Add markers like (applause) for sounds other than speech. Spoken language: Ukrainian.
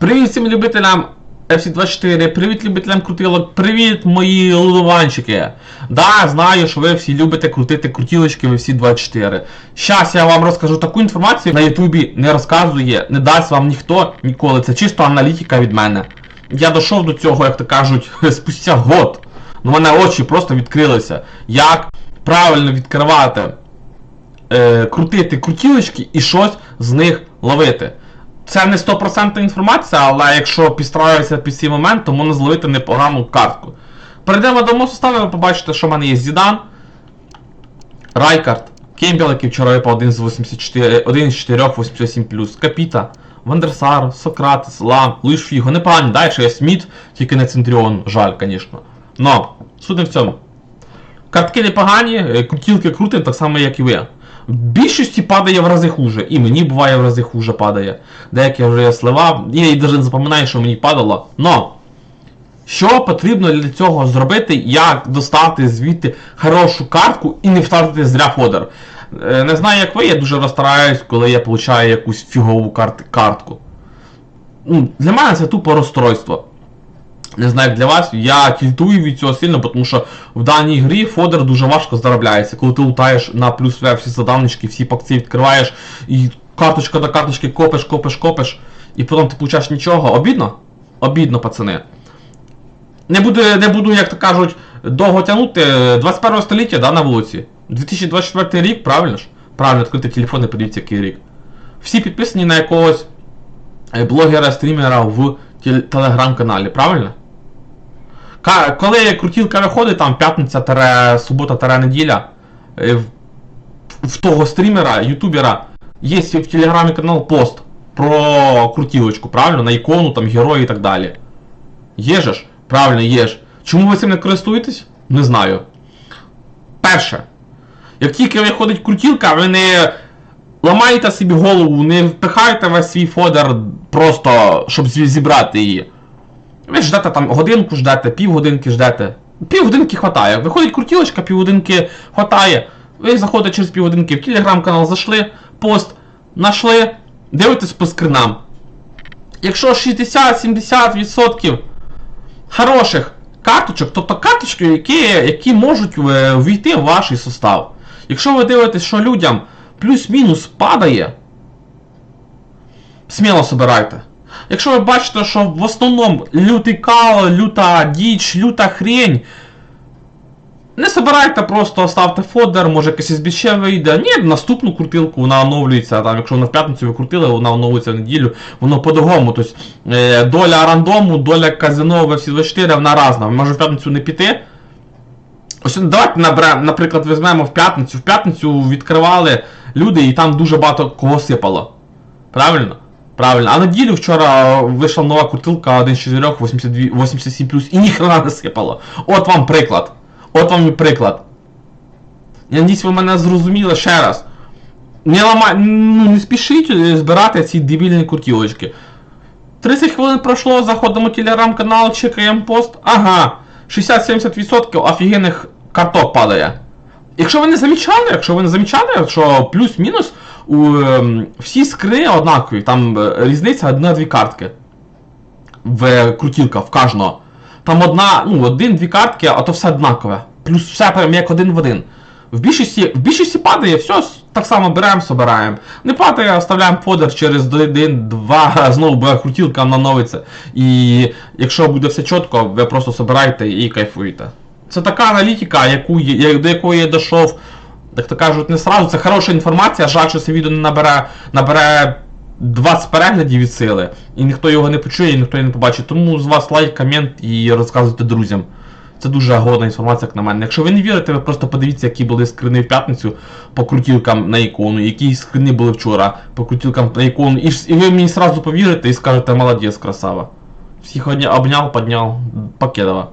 Привіт всім любителям FC24, привіт любителям крутилок, привіт мої лудованчики. Да, знаю, що ви всі любите крутити крутілочки в FC24. Щас я вам розкажу таку інформацію, на Ютубі не розказує, не дасть вам ніхто ніколи. Це чисто аналітика від мене. Я дійшов до цього, як то кажуть, (laughs) спустя год. У мене очі просто відкрилися. Як правильно відкривати е, крутити крутілочки і щось з них ловити. Це не 100% інформація, але якщо підстраюватися під цей момент, то можна зловити непогану картку. Перейдемо до составу, ви побачите, що в мене є Зідан, Райкард, Кембіл, який вчора випав 1 з 84, 1 з 4, 88+, Капіта, Вандерсар, Сократес, Лам, Луїш Фіго. Непогані, далі є Сміт, тільки не Центріон, жаль, звісно. Но, не в цьому. Картки непогані, е, крутілки крутим, так само, як і ви. В більшості падає в рази хуже. І мені буває в рази хуже падає. Деякі вже я сливав, я і навіть не запам'ятаю, що мені падало. Но, що потрібно для цього зробити, як достати звідти хорошу картку і не втратити зря фодер. Е, Не знаю, як ви, я дуже розстараюсь, коли я получаю якусь фігову карт- картку. Для мене це тупо розстройство. Не знаю, як для вас, я тільтую від цього сильно, тому що в даній грі фодер дуже важко заробляється. Коли ти лутаєш на плюс В всі задавнички, всі пакці відкриваєш і карточка до карточки копиш, копиш, копиш, і потім ти получаєш нічого. Обідно? Обідно, пацани. Не буду, не буду, як то кажуть, довго тягнути. 21 століття, да, на вулиці. 2024 рік, правильно ж? Правильно, відкрити телефон і подивіться, який рік. Всі підписані на якогось е, блогера, стрімера в телеграм-каналі, правильно? Коли крутілка виходить, там п'ятниця тере, субота тере неділя, е, в, в того стрімера, ютубера, є в телеграмі канал пост про крутілочку, правильно? На ікону, там, герої і так далі. Є ж? Правильно, є ж. Чому ви цим не користуєтесь? Не знаю. Перше. Як тільки виходить крутілка, ви не ламаєте собі голову, не впихаєте весь свій фодер просто, щоб зібрати її. Ви ждете там годинку ждете, півгодинки ждете. Півгодинки хватає. Виходить крутілочка, півгодинки хватає. Ви заходите через півгодинки в телеграм-канал, зайшли, пост, знайшли, дивитесь по скринам. Якщо 60-70% хороших карточок, тобто карточки, які, які можуть е, ввійти в ваш состав. Якщо ви дивитесь, що людям плюс-мінус падає, сміло собирайте. Якщо ви бачите, що в основному лютий кал, люта діч, люта хрень, не собирайте, просто ставте фодер, може якесь збіще вийде. Ні, наступну крутилку вона оновлюється. Там, якщо вона в п'ятницю ви крутили, вона оновлюється в неділю, воно по-другому. Тобто доля рандому, доля казино в FC24, вона різна. Може в п'ятницю не піти. Ось давайте наберемо, наприклад, візьмемо в п'ятницю. В п'ятницю відкривали люди і там дуже багато кого сипало. Правильно? Правильно. А неділю вчора вийшла нова крутилка 1 з 4, 82, 87 і ніхрена не сипало. От вам приклад. От вам і приклад. Я надіюсь, ви мене зрозуміли ще раз. Не ламай, ну не спішіть збирати ці дебільні крутілочки. 30 хвилин пройшло, заходимо в телеграм-канал, чекаємо пост. Ага, 60-70% офігенних карток падає. Якщо ви не замічали, якщо ви не замічали, що плюс-мінус у ем, всі скрини однакові, там е, різниця одна-дві картки. В е, крутілка, в кожного. Там одна, ну, один-дві картки, а то все однакове. Плюс все прям як один в один. В більшості, в більшості падає, все так само беремо, собираємо. Не падає, оставляємо фодер через один-два, (laughs) знову буде крутілка нановиться. І якщо буде все чітко, ви просто собираєте і кайфуєте. Це така аналітика, яку, до якої я дійшов, як то кажуть, не сразу. Це хороша інформація, жаль, що це відео не набере, набере 20 переглядів від сили, і ніхто його не почує, і ніхто його не побачить. Тому з вас лайк, комент і розказуйте друзям. Це дуже годна інформація, як на мене. Якщо ви не вірите, ви просто подивіться, які були скрини в п'ятницю по крутілкам на ікону, які скрини були вчора по крутілкам на ікону, і, і ви мені сразу повірите і скажете молодець, красава. Всіх обняв, підняв, покедова.